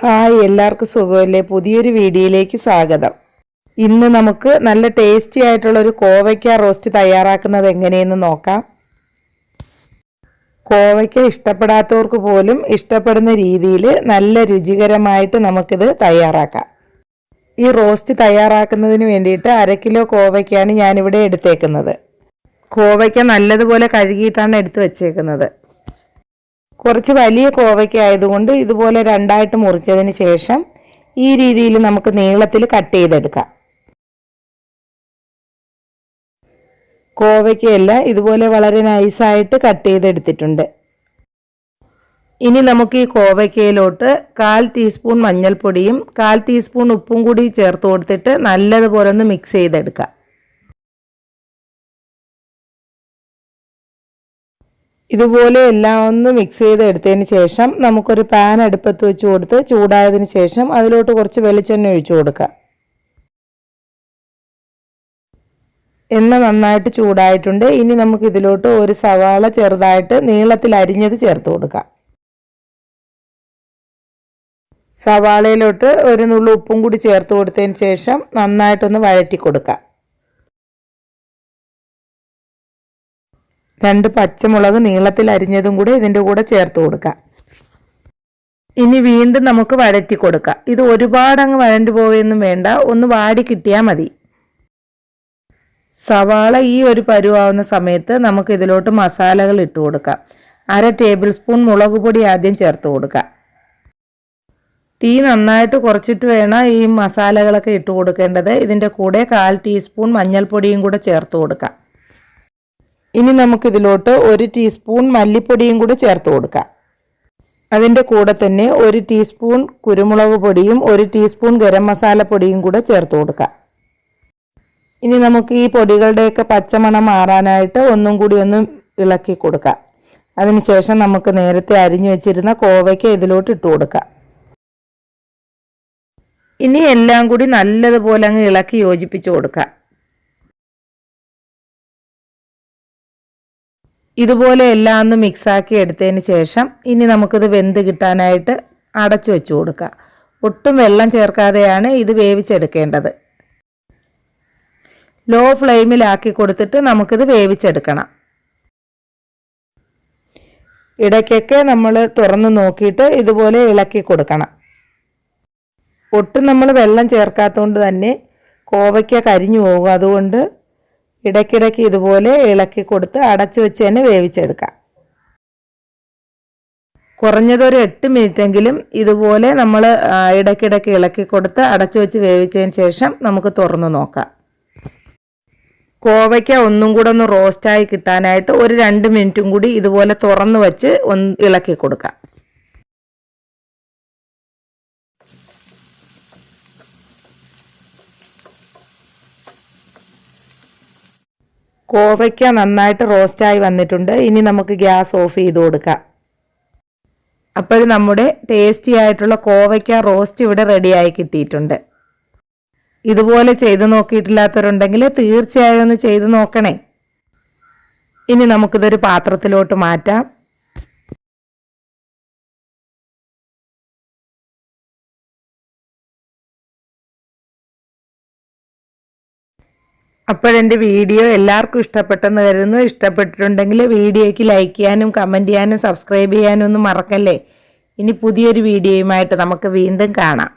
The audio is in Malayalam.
ഹായ് എല്ലാവർക്കും സുഖമല്ലേ? പുതിയൊരു വീഡിയോയിലേക്ക് സ്വാഗതം. ഇന്ന് നമുക്ക് നല്ല ടേസ്റ്റി ആയിട്ടുള്ള ഒരു കോവയ്ക്ക റോസ്റ്റ് തയ്യാറാക്കുന്നത് എങ്ങനെയെന്ന് നോക്കാം. കോവയ്ക്ക ഇഷ്ടപ്പെടാത്തവർക്ക് പോലും ഇഷ്ടപ്പെടുന്ന രീതിയിൽ നല്ല രുചികരമായിട്ട് നമുക്കിത് തയ്യാറാക്കാം. ഈ റോസ്റ്റ് തയ്യാറാക്കുന്നതിന് വേണ്ടിയിട്ട് അര കിലോ കോവയ്ക്കാണ് ഞാനിവിടെ എടുത്തേക്കുന്നത്. കോവയ്ക്ക നല്ലതുപോലെ കഴുകിയിട്ടാണ് എടുത്തു വെച്ചേക്കുന്നത്. കുറച്ച് വലിയ കോവയ്ക്ക ആയതുകൊണ്ട് ഇതുപോലെ രണ്ടായിട്ട് മുറിച്ചതിന് ശേഷം ഈ രീതിയിൽ നമുക്ക് നീളത്തിൽ കട്ട് ചെയ്തെടുക്കാം. കോവയ്ക്കയല്ല ഇതുപോലെ വളരെ നൈസായിട്ട് കട്ട് ചെയ്തെടുത്തിട്ടുണ്ട്. ഇനി നമുക്ക് ഈ കോവയ്ക്കയിലോട്ട് കാൽ ടീസ്പൂൺ മഞ്ഞൾപ്പൊടിയും കാൽ ടീസ്പൂൺ ഉപ്പും കൂടി ചേർത്ത് കൊടുത്തിട്ട് നല്ലതുപോലെ ഒന്ന് മിക്സ് ചെയ്തെടുക്കാം. ഇതുപോലെ എല്ലാം ഒന്ന് മിക്സ് ചെയ്ത് എടുത്തതിന് ശേഷം നമുക്കൊരു പാൻ അടുപ്പത്ത് വെച്ച് കൊടുത്ത് ചൂടായതിന് ശേഷം അതിലോട്ട് കുറച്ച് വെളിച്ചെണ്ണ ഒഴിച്ചു കൊടുക്കാം. എണ്ണ നന്നായിട്ട് ചൂടായിട്ടുണ്ട്. ഇനി നമുക്ക് ഇതിലോട്ട് ഒരു സവാള ചെറുതായിട്ട് നീളത്തിൽ അരിഞ്ഞത് ചേർത്ത് കൊടുക്കാം. സവാളയിലോട്ട് ഒരു നുള്ളു ഉപ്പും കൂടി ചേർത്ത് കൊടുത്തതിന് ശേഷം നന്നായിട്ടൊന്ന് വഴറ്റി കൊടുക്കാം. രണ്ട് പച്ചമുളക് നീളത്തിൽ അരിഞ്ഞതും കൂടെ ഇതിന്റെ കൂടെ ചേർത്ത് കൊടുക്കാം. ഇനി വീണ്ടും നമുക്ക് വഴറ്റി കൊടുക്കാം. ഇത് ഒരുപാട് അങ്ങ് വഴണ്ടു പോവുകയൊന്നും വേണ്ട. ഒന്ന് വാടി കിട്ടിയാൽ മതി. സവാള ഈ ഒരു പരുവാവുന്ന സമയത്ത് നമുക്ക് ഇതിലോട്ട് മസാലകൾ ഇട്ട് കൊടുക്കാം. അര ടേബിൾ സ്പൂൺ മുളക് പൊടി ആദ്യം ചേർത്ത് കൊടുക്കാം. തീ നന്നായിട്ട് കുറച്ചിട്ട് വേണം ഈ മസാലകളൊക്കെ ഇട്ട് കൊടുക്കേണ്ടത്. ഇതിന്റെ കൂടെ കാൽ ടീസ്പൂൺ മഞ്ഞൾപ്പൊടിയും കൂടെ ചേർത്ത് കൊടുക്കാം. ഇനി നമുക്കിതിലോട്ട് ഒരു ടീസ്പൂൺ മല്ലിപ്പൊടിയും കൂടി ചേർത്ത് കൊടുക്കാം. അതിന്റെ കൂടെ തന്നെ ഒരു ടീസ്പൂൺ കുരുമുളക് പൊടിയും ഒരു ടീസ്പൂൺ ഗരം മസാല പൊടിയും കൂടെ ചേർത്ത് കൊടുക്കാം. ഇനി നമുക്ക് ഈ പൊടികളുടെയൊക്കെ പച്ചമണം മാറാനായിട്ട് ഒന്നും കൂടി ഒന്ന് ഇളക്കി കൊടുക്കാം. അതിനുശേഷം നമുക്ക് നേരത്തെ അരിഞ്ഞു വെച്ചിരുന്ന കോവയ്ക്ക് ഇതിലോട്ട് ഇട്ട് കൊടുക്കാം. ഇനി എല്ലാം കൂടി നല്ലതുപോലെ അങ്ങ് ഇളക്കി യോജിപ്പിച്ച് കൊടുക്കാം. ഇതുപോലെ എല്ലാം ഒന്ന് മിക്സാക്കി എടുത്തതിന് ശേഷം ഇനി നമുക്കിത് വെന്ത് കിട്ടാനായിട്ട് അടച്ചു വെച്ച് കൊടുക്കാം. ഒട്ടും വെള്ളം ചേർക്കാതെയാണ് ഇത് വേവിച്ചെടുക്കേണ്ടത്. ലോ ഫ്ലെയിമിലാക്കി കൊടുത്തിട്ട് നമുക്കിത് വേവിച്ചെടുക്കണം. ഇടയ്ക്കൊക്കെ നമ്മൾ തുറന്ന് നോക്കിയിട്ട് ഇതുപോലെ ഇളക്കി കൊടുക്കണം. ഒട്ടും നമ്മൾ വെള്ളം ചേർക്കാത്തതുകൊണ്ട് തന്നെ കോവയ്ക്ക കരിഞ്ഞു പോകും. അതുകൊണ്ട് ഇടയ്ക്കിടയ്ക്ക് ഇതുപോലെ ഇളക്കി കൊടുത്ത് അടച്ചു വെച്ച് തന്നെ വേവിച്ചെടുക്കാം. കുറഞ്ഞതൊരു എട്ട് മിനിറ്റെങ്കിലും ഇതുപോലെ നമ്മൾ ഇടയ്ക്കിടയ്ക്ക് ഇളക്കി കൊടുത്ത് അടച്ചു വെച്ച് വേവിച്ചതിന് ശേഷം നമുക്ക് തുറന്നു നോക്കാം. കോവയ്ക്ക ഒന്നും കൂടെ ഒന്ന് റോസ്റ്റായി കിട്ടാനായിട്ട് ഒരു രണ്ട് മിനിറ്റും കൂടി ഇതുപോലെ തുറന്നു വെച്ച് ഒന്ന് ഇളക്കി കൊടുക്കാം. കോവയ്ക്ക നന്നായിട്ട് റോസ്റ്റായി വന്നിട്ടുണ്ട്. ഇനി നമുക്ക് ഗ്യാസ് ഓഫ് ചെയ്ത് കൊടുക്കാം. അപ്പോൾ നമ്മുടെ ടേസ്റ്റി ആയിട്ടുള്ള കോവയ്ക്ക റോസ്റ്റ് ഇവിടെ റെഡിയായി കിട്ടിയിട്ടുണ്ട്. ഇതുപോലെ ചെയ്ത് നോക്കിയിട്ടില്ലാത്തവരുണ്ടെങ്കിൽ തീർച്ചയായും ഒന്ന് ചെയ്ത് നോക്കണേ. ഇനി നമുക്കിതൊരു പാത്രത്തിലോട്ട് മാറ്റാം. അപ്പോഴെന്റെ വീഡിയോ എല്ലാവർക്കും ഇഷ്ടപ്പെട്ടെന്ന് കരുതുന്നു. ഇഷ്ടപ്പെട്ടിട്ടുണ്ടെങ്കിൽ വീഡിയോയ്ക്ക് ലൈക്ക് ചെയ്യാനും കമന്റ് ചെയ്യാനും സബ്സ്ക്രൈബ് ചെയ്യാനും ഒന്നും മറക്കല്ലേ? ഇനി പുതിയൊരു വീഡിയോയുമായിട്ട് നമുക്ക് വീണ്ടും കാണാം.